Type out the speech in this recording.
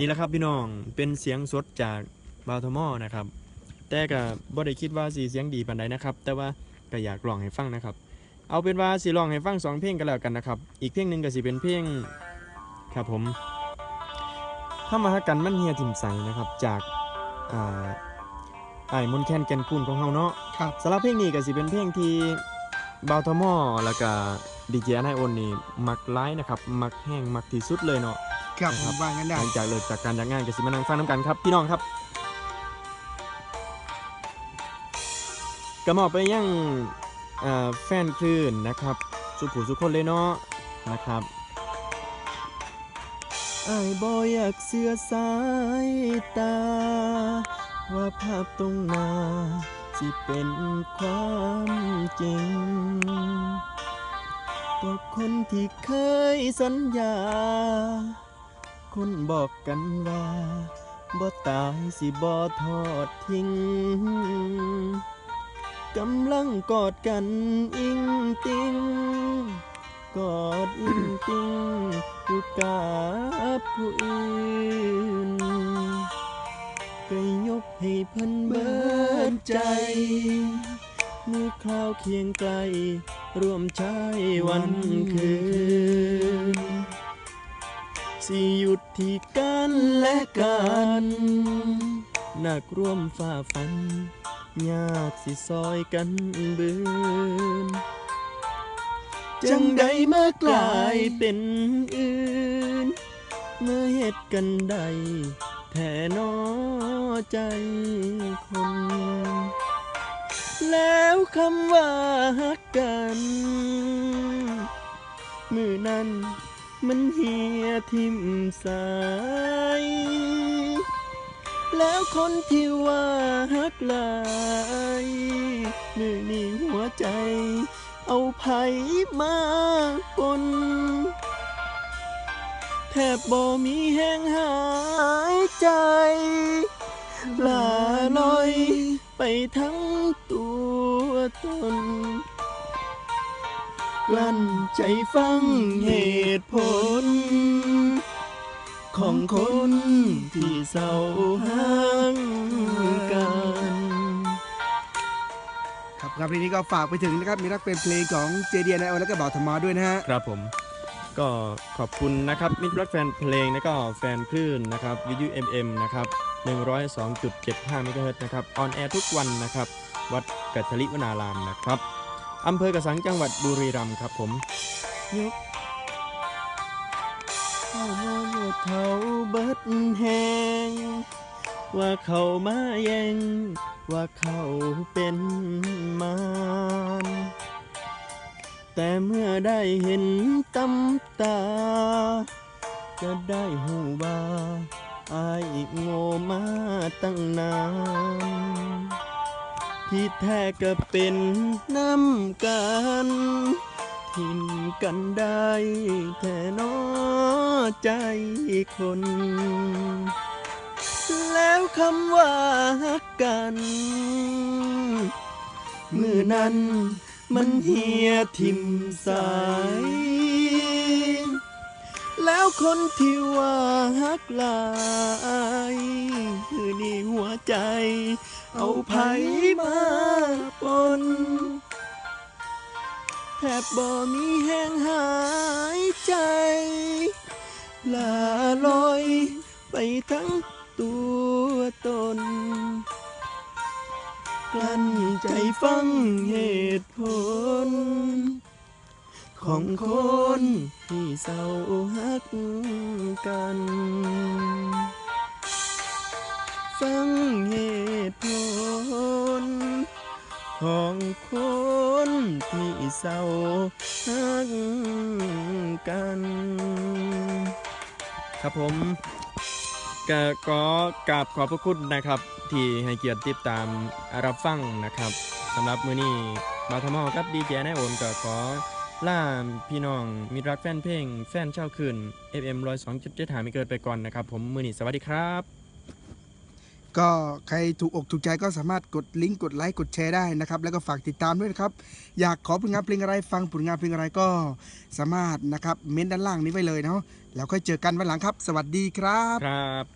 นี่แหละครับพี่น้องเป็นเสียงสดจากบาวทมอนะครับ แต่ก็บ่ได้คิดว่าสีเสียงดีปานใดนะครับ แต่ว่าก็อยากร้องให้ฟังนะครับ เอาเป็นว่าสิร้องให้ฟังสองเพลงกันแล้วกันนะครับ อีกเพลงหนึ่งก็สิเป็นเพลงครับผมถ้ามาหากันมันเฮียทิมใสนะครับจากอ่าไอ้ายมนต์แคนแก่นคูนของเฮาเนาะครับสำหรับเพลงนี้ก็สิเป็นเพลงที่บาวทมอแล้วก็ดีเจนายโอนนี่มักไลฟ์นะครับ มักแห้งมักที่สุดเลยเนาะ ครับนะผครับ มว่างั้นหได้ลังจากเลิกจากการจากงานก็สิมานั่งฟังน้ำกันครับพี่น้องครับก็มอบไปยังเอ่อแฟนคลื่นนะครับ สุขูสุขคนเลยเนาะนะครับไอ้ายบอยากเสือสายตา ว่าภาพตรงหน้าสิเป็นความจริงก็คนที่เคยสัญญา คนบอกกันว่าบ่ตายสิบ่ทอดทิ้ง กำลังกอดกันอิงติง กอดอิงติงอยู่กับผู้อื่นก็ยกให้เพันเบิดใจเมื่อคราวเคียงไกล ร่วมใช้วันคืน สิหยุดที่กันและกันนักร่วมฝ่าฟันยากสิซอยกันเบือนจังใดเมื่อกลายเป็นอื่น เมื่อเหตุกันใด แท่นอใจคน แล้วคำว่าฮักกัน มือนั้น มันเหียทิมสาย แล้วคนที่ว่าฮักลายมือนี้หัวใจ เอาไผมาปนแทบบ่มีแห้งหายใจลาลอยไปทั้งตัวตน กลั้นใจฟังเหตุผล ของคนที่เศร้าห่างกัน ครับครับทีนี้ก็ฝากไปถึงนะครับมีรักเป็นเพลงของเจเดียนไอโอแล้วก็บ่าวธรรมาด้วยนะฮะ ครับผม ก็ขอบคุณนะครับมิตรรักแฟนเพลงแล้วก็แฟนคลื่นนะครับวิทยุ MM นะครับ 102.75เมกะเฮิรตซ์นะครับออนแอร์ทุกวันนะครับ วัดกัทลิวนารามนะครับ อำเภอกระสังจังหวัดบุรีรัมย์ครับผมยกเข้าโยเท่าเบิดแหงว่าเขามาแย่งว่าเขาเป็นมารแต่เมื่อได้เห็นตำตาก็ได้หูว่าอายโง่มาตั้งนาน ที่แท้ก็เป็นน้ำกันทิมกันได้แค่นอใจคน แล้วคำว่าฮักกัน มือนั้นมันเหียทิมสาย แล้วคนที่ว่าฮักลาย ใจ เอาไผมาปนแทบบ่มีแห้งหายใจ ลาลอยไปทั้งตัวตน กลั้นใจฟังเหตุผล ของคนที่เศร้าฮักกัน ฟังเหตุผล ของคนที่เศร้าฮักกัน ครับผมก็ขอกราบขอบพระคุณนะครับ ที่ให้เกียรติติดตามรับฟังนะครับสำหรับมือนี้บาทมอกับดีเจนายโอนก็ขอล่าพี่น้องมิตรรักแฟนเพลง แฟนเช่าคืน FM 102.7หาไม่เกิดไปก่อนนะครับ ผมมือนี้สวัสดีครับ ก็ใครถูกอกถูกใจก็สามารถกดลิงก์กดไลค์กดแชร์ได้นะครับ แล้วก็ฝากติดตามด้วยนะครับ อยากขอผลงานเพลงอะไรฟังผลงานเพลงอะไรก็สามารถนะครับเม้นด้านล่างนี้ไว้เลยเนาะแล้วค่อยเจอกันวันหลังครับ สวัสดีครับ ครับ